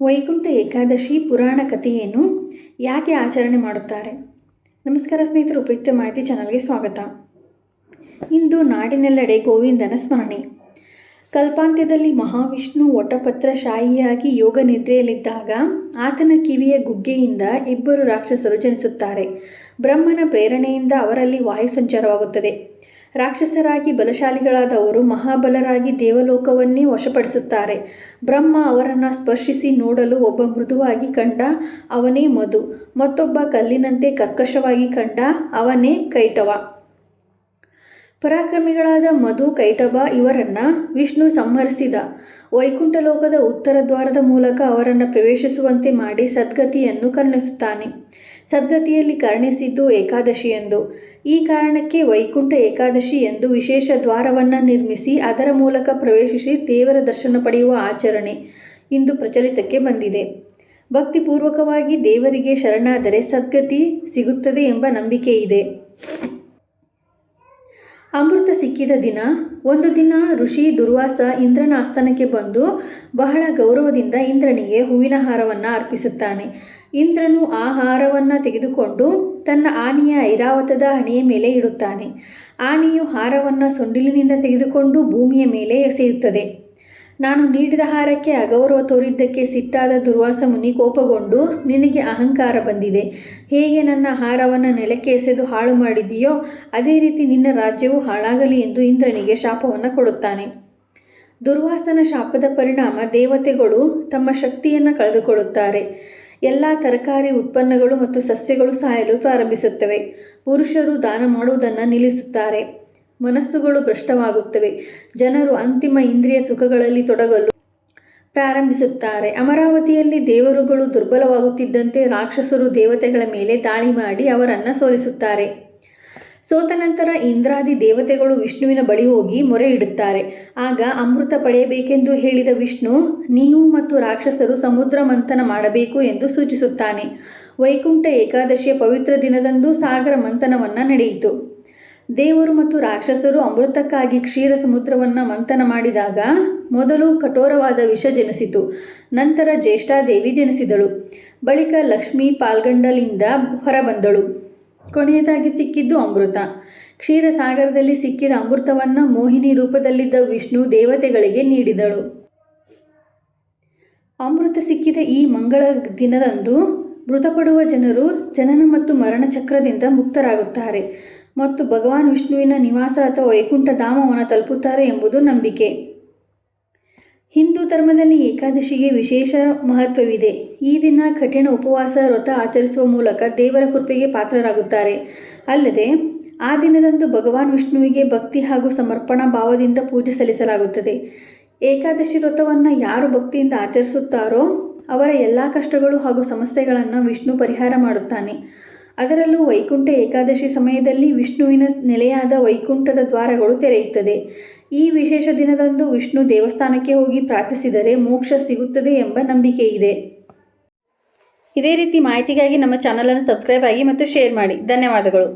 ವೈಕುಂಠ ಏಕಾದಶಿ ಪುರಾಣ ಕಥೆಯನ್ನು ಯಾಕೆ ಆಚರಣೆ ಮಾಡುತ್ತಾರೆ? ನಮಸ್ಕಾರ ಸ್ನೇಹಿತರು, ಉಪಯುಕ್ತ ಮಾಹಿತಿ ಚಾನಲ್ಗೆ ಸ್ವಾಗತ. ಇಂದು ನಾಡಿನೆಲ್ಲೆಡೆ ಗೋವಿಂದನ ಸ್ಮರಣೆ. ಕಲ್ಪಾಂತ್ಯದಲ್ಲಿ ಮಹಾವಿಷ್ಣು ಒಟಪತ್ರ ಶಾಹಿಯಾಗಿ ಯೋಗ ನಿದ್ರೆಯಲ್ಲಿದ್ದಾಗ ಆತನ ಕಿವಿಯ ಗುಗ್ಗೆಯಿಂದ ಇಬ್ಬರು ರಾಕ್ಷಸರು ಜನಿಸುತ್ತಾರೆ. ಬ್ರಹ್ಮನ ಪ್ರೇರಣೆಯಿಂದ ಅವರಲ್ಲಿ ವಾಯು ಸಂಚಾರವಾಗುತ್ತದೆ. ರಾಕ್ಷಸರಾಗಿ ಬಲಶಾಲಿಗಳಾದವರು ಮಹಾಬಲರಾಗಿ ದೇವಲೋಕವನ್ನೇ ವಶಪಡಿಸುತ್ತಾರೆ. ಬ್ರಹ್ಮ ಅವರನ್ನು ಸ್ಪರ್ಶಿಸಿ ನೋಡಲು ಒಬ್ಬ ಮೃದುವಾಗಿ ಕಂಡ ಅವನೇ ಮಧು. ಮತ್ತೊಬ್ಬ ಕಲ್ಲಿನಂತೆ ಕರ್ಕಶವಾಗಿ ಕಂಡ ಅವನೇ ಕೈಟವ. ಪರಾಕ್ರಮಿಗಳಾದ ಮಧು ಕೈಟಬ ಇವರನ್ನು ವಿಷ್ಣು ಸಂಹರಿಸಿದ. ವೈಕುಂಠ ಲೋಕದ ಉತ್ತರ ದ್ವಾರದ ಮೂಲಕ ಅವರನ್ನು ಪ್ರವೇಶಿಸುವಂತೆ ಮಾಡಿ ಸದ್ಗತಿಯನ್ನು ಕರುಣಿಸುತ್ತಾನೆ. ಸದ್ಗತಿಯಲ್ಲಿ ಕರುಣಿಸಿದ್ದು ಏಕಾದಶಿ ಎಂದು. ಈ ಕಾರಣಕ್ಕೆ ವೈಕುಂಠ ಏಕಾದಶಿ ಎಂದು ವಿಶೇಷ ದ್ವಾರವನ್ನು ನಿರ್ಮಿಸಿ ಅದರ ಮೂಲಕ ಪ್ರವೇಶಿಸಿ ದೇವರ ದರ್ಶನ ಪಡೆಯುವ ಆಚರಣೆ ಇಂದು ಪ್ರಚಲಿತಕ್ಕೆ ಬಂದಿದೆ. ಭಕ್ತಿಪೂರ್ವಕವಾಗಿ ದೇವರಿಗೆ ಶರಣಾದರೆ ಸದ್ಗತಿ ಸಿಗುತ್ತದೆ ಎಂಬ ನಂಬಿಕೆ ಇದೆ. ಅಮೃತ ಸಿಕ್ಕಿದ ದಿನ, ಒಂದು ದಿನ ಋಷಿ ದುರ್ವಾಸ ಇಂದ್ರನ ಆಸ್ಥಾನಕ್ಕೆ ಬಂದು ಬಹಳ ಗೌರವದಿಂದ ಇಂದ್ರನಿಗೆ ಹೂವಿನ ಹಾರವನ್ನು ಅರ್ಪಿಸುತ್ತಾನೆ. ಇಂದ್ರನು ಆ ಹಾರವನ್ನು ತೆಗೆದುಕೊಂಡು ತನ್ನ ಆನೆಯ ಐರಾವತದ ಹಣೆಯ ಮೇಲೆ ಇಡುತ್ತಾನೆ. ಆನೆಯು ಹಾರವನ್ನು ಸೊಂಡಿಲಿನಿಂದ ತೆಗೆದುಕೊಂಡು ಭೂಮಿಯ ಮೇಲೆ ಎಸೆಯುತ್ತದೆ. ನಾನು ನೀಡಿದ ಹಾರಕ್ಕೆ ಅಗೌರವ ತೋರಿದ್ದಕ್ಕೆ ಸಿಟ್ಟಾದ ದುರ್ವಾಸ ಮುನಿ ಕೋಪಗೊಂಡು ನಿನಗೆ ಅಹಂಕಾರ ಬಂದಿದೆ. ಹೇಗೆ ನನ್ನ ಹಾರವನ್ನು ನೆಲಕ್ಕೆ ಎಸೆದು ಹಾಳು ಮಾಡಿದೆಯೋ ಅದೇ ರೀತಿ ನಿನ್ನ ರಾಜ್ಯವು ಹಾಳಾಗಲಿ ಎಂದು ಇಂದ್ರನಿಗೆ ಶಾಪವನ್ನು ಕೊಡುತ್ತಾನೆ. ದುರ್ವಾಸನ ಶಾಪದ ಪರಿಣಾಮ ದೇವತೆಗಳು ತಮ್ಮ ಶಕ್ತಿಯನ್ನು ಕಳೆದುಕೊಳ್ಳುತ್ತಾರೆ. ಎಲ್ಲ ತರಕಾರಿ ಉತ್ಪನ್ನಗಳು ಮತ್ತು ಸಸ್ಯಗಳು ಸಾಯಲು ಪ್ರಾರಂಭಿಸುತ್ತವೆ. ಪುರುಷರು ದಾನ ಮಾಡುವುದನ್ನು ನಿಲ್ಲಿಸುತ್ತಾರೆ. ಮನಸ್ಸುಗಳು ಭ್ರಷ್ಟವಾಗುತ್ತವೆ. ಜನರು ಅಂತಿಮ ಇಂದ್ರಿಯ ಸುಖಗಳಲ್ಲಿ ತೊಡಗಲು ಪ್ರಾರಂಭಿಸುತ್ತಾರೆ. ಅಮರಾವತಿಯಲ್ಲಿ ದೇವರುಗಳು ದುರ್ಬಲವಾಗುತ್ತಿದ್ದಂತೆ ರಾಕ್ಷಸರು ದೇವತೆಗಳ ಮೇಲೆ ದಾಳಿ ಮಾಡಿ ಅವರನ್ನು ಸೋಲಿಸುತ್ತಾರೆ. ಸೋತ ನಂತರ ಇಂದ್ರಾದಿ ದೇವತೆಗಳು ವಿಷ್ಣುವಿನ ಬಳಿ ಹೋಗಿ ಮೊರೆ ಇಡುತ್ತಾರೆ. ಆಗ ಅಮೃತ ಪಡೆಯಬೇಕೆಂದು ಹೇಳಿದ ವಿಷ್ಣು, ನೀವು ಮತ್ತು ರಾಕ್ಷಸರು ಸಮುದ್ರ ಮಂಥನ ಮಾಡಬೇಕು ಎಂದು ಸೂಚಿಸುತ್ತಾನೆ. ವೈಕುಂಠ ಏಕಾದಶಿಯ ಪವಿತ್ರ ದಿನದಂದು ಸಾಗರ ಮಂಥನವನ್ನು ನಡೆಯಿತು. ದೇವರು ಮತ್ತು ರಾಕ್ಷಸರು ಅಮೃತಕ್ಕಾಗಿ ಕ್ಷೀರ ಸಮುದ್ರವನ್ನು ಮಂಥನ ಮಾಡಿದಾಗ ಮೊದಲು ಕಠೋರವಾದ ವಿಷ ಜನಿಸಿತು, ನಂತರ ಜ್ಯೇಷ್ಠಾದೇವಿ ಜನಿಸಿದಳು. ಬಳಿಕ ಲಕ್ಷ್ಮೀ ಪಾಲ್ಗಂಡಲಿಂದ ಹೊರಬಂದಳು. ಕೊನೆಯದಾಗಿ ಸಿಕ್ಕಿದ್ದು ಅಮೃತ. ಕ್ಷೀರಸಾಗರದಲ್ಲಿ ಸಿಕ್ಕಿದ ಅಮೃತವನ್ನು ಮೋಹಿನಿ ರೂಪದಲ್ಲಿದ್ದ ವಿಷ್ಣು ದೇವತೆಗಳಿಗೆ ನೀಡಿದಳು. ಅಮೃತ ಸಿಕ್ಕಿದ ಈ ಮಂಗಳ ದಿನದಂದು ಮೃತಪಡುವ ಜನರು ಜನನ ಮತ್ತು ಮರಣ ಚಕ್ರದಿಂದ ಮುಕ್ತರಾಗುತ್ತಾರೆ. ಮತ್ತು ಭಗವಾನ್ ವಿಷ್ಣುವಿನ ನಿವಾಸ ಅಥವಾ ವೈಕುಂಠ ಧಾಮವನ್ನು ತಲುಪುತ್ತಾರೆ ಎಂಬುದು ನಂಬಿಕೆ. ಹಿಂದೂ ಧರ್ಮದಲ್ಲಿ ಏಕಾದಶಿಗೆ ವಿಶೇಷ ಮಹತ್ವವಿದೆ. ಈ ದಿನ ಕಠಿಣ ಉಪವಾಸ, ವ್ರತ ಆಚರಿಸುವ ಮೂಲಕ ದೇವರ ಕೃಪೆಗೆ ಪಾತ್ರರಾಗುತ್ತಾರೆ. ಅಲ್ಲದೆ, ಆ ದಿನದಂದು ಭಗವಾನ್ ವಿಷ್ಣುವಿಗೆ ಭಕ್ತಿ ಹಾಗೂ ಸಮರ್ಪಣಾ ಭಾವದಿಂದ ಪೂಜೆ ಸಲ್ಲಿಸಲಾಗುತ್ತದೆ. ಏಕಾದಶಿ ವ್ರತವನ್ನು ಯಾರು ಭಕ್ತಿಯಿಂದ ಆಚರಿಸುತ್ತಾರೋ, ಅವರ ಎಲ್ಲ ಕಷ್ಟಗಳು ಹಾಗೂ ಸಮಸ್ಯೆಗಳನ್ನು ವಿಷ್ಣು ಪರಿಹಾರ ಮಾಡುತ್ತಾನೆ. ಅದರಲ್ಲೂ ವೈಕುಂಠ ಏಕಾದಶಿ ಸಮಯದಲ್ಲಿ ವಿಷ್ಣುವಿನ ನೆಲೆಯಾದ ವೈಕುಂಠದ ದ್ವಾರಗಳು ತೆರೆಯುತ್ತದೆ. ಈ ವಿಶೇಷ ದಿನದಂದು ವಿಷ್ಣು ದೇವಸ್ಥಾನಕ್ಕೆ ಹೋಗಿ ಪ್ರಾರ್ಥಿಸಿದರೆ ಮೋಕ್ಷ ಸಿಗುತ್ತದೆ ಎಂಬ ನಂಬಿಕೆ ಇದೆ ಇದೇ ರೀತಿ ಮಾಹಿತಿಗಾಗಿ ನಮ್ಮ ಚಾನಲನ್ನು ಸಬ್ಸ್ಕ್ರೈಬ್ ಆಗಿ ಮತ್ತು ಶೇರ್ ಮಾಡಿ. ಧನ್ಯವಾದಗಳು.